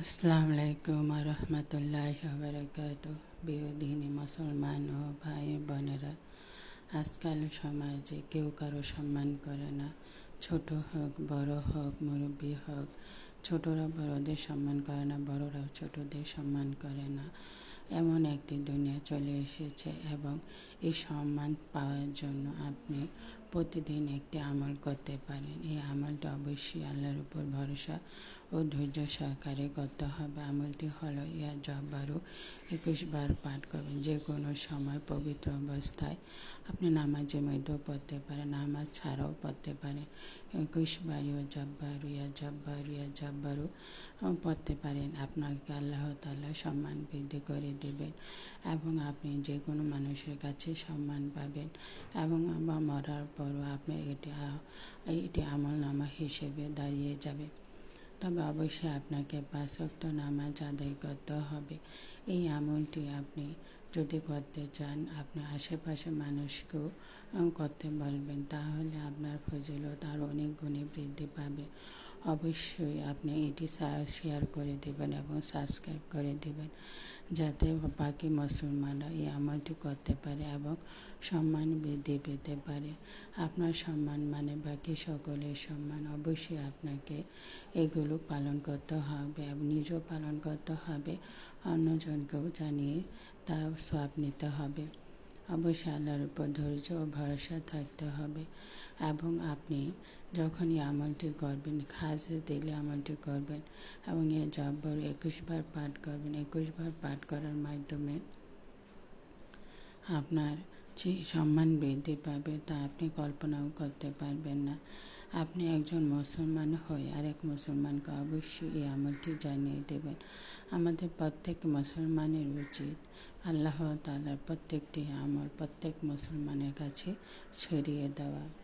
আসসালামু আলাইকুম রহমতুল্লাহ বারকাত বিরোধিনী মুসলমান ও ভাই বোনেরা, আজকাল সমাজে কেউ কারও সম্মান করে না। ছোট হোক, বড় হোক, মুরব্বী হোক, ছোটরা বড়দের সম্মান করে না, বড়রাও ছোটদের সম্মান করে না। এমন একটি দুনিয়া চলে এসেছে এবং এই সম্মান পাওয়ার জন্য আপনি প্রতিদিন একটি আমল করতে পারেন। এই আমলটা অবশ্যই আল্লাহর উপর ভরসা ও ধৈর্য সহকারে করতে হবে। আমলটি হলো, ইয়া জব্বারু, একুশ বার পাঠ করবেন। যে কোনো সময় পবিত্র অবস্থায় আপনি নামাজের মধ্যেও পড়তে পারেন, নামাজ ছাড়াও পড়তে পারেন। একুশ বারিও জব্বারু, ইয়া জব্বারু ইয়া জব্বারু পড়তে পারেন। আপনাকে আল্লাহ তাল্লাহ সম্মান বৃদ্ধি করে দেবেন এবং আপনি যে কোনো মানুষের কাছে সম্মান পাবেন এবং বা মরার পরও আপনি এটি এটি আমল নামা হিসেবে দাঁড়িয়ে যাবে। তবে অবশ্যই আপনাকে পাঁচ নামাজ আদায় করতে হবে। এই আমলটি আপনি যদি করতে চান আপনি আশেপাশে মানুষকেও করতে বলবেন, তাহলে আপনার ফজিলত আর অনেক গুণে বৃদ্ধি পাবে। অবশ্যই আপনি এটি শেয়ার করে দেবেন এবং সাবস্ক্রাইব করে দেবেন, যাতে বাকি মুসলমানরা এই আমলটি করতে পারে এবং সম্মান বৃদ্ধি পেতে পারে। আপনার সম্মান মানে বাকি সকলের সম্মান। অবশ্যই আপনাকে এগুলো পালন করতে হবে এবং নিজেও পালন করতে হবে। অন্যজনকেও জানিয়ে তা সব নিতে হবে। অবশ্যই আল্লাহর উপর ধৈর্য ও ভরসা থাকতে হবে। এবং আপনি যখনই আমলটি করবেন খাসে দিলে আমলটি করবেন এবং এ জব্বর একুশবার পাঠ করবেন। একুশবার পাঠ করার মাধ্যমে আপনার যে সম্মান বৃদ্ধি পাবে তা আপনি কল্পনাও করতে পারবেন না। আপনি একজন মুসলমান হয়ে আরেক মুসলমানকে অবশ্যই এই আমলটি জানিয়ে দেবেন। আমাদের প্রত্যেক মুসলমানের উচিত আল্লাহ তালার প্রত্যেকটি আমল প্রত্যেক মুসলমানের কাছে ছড়িয়ে দেওয়া।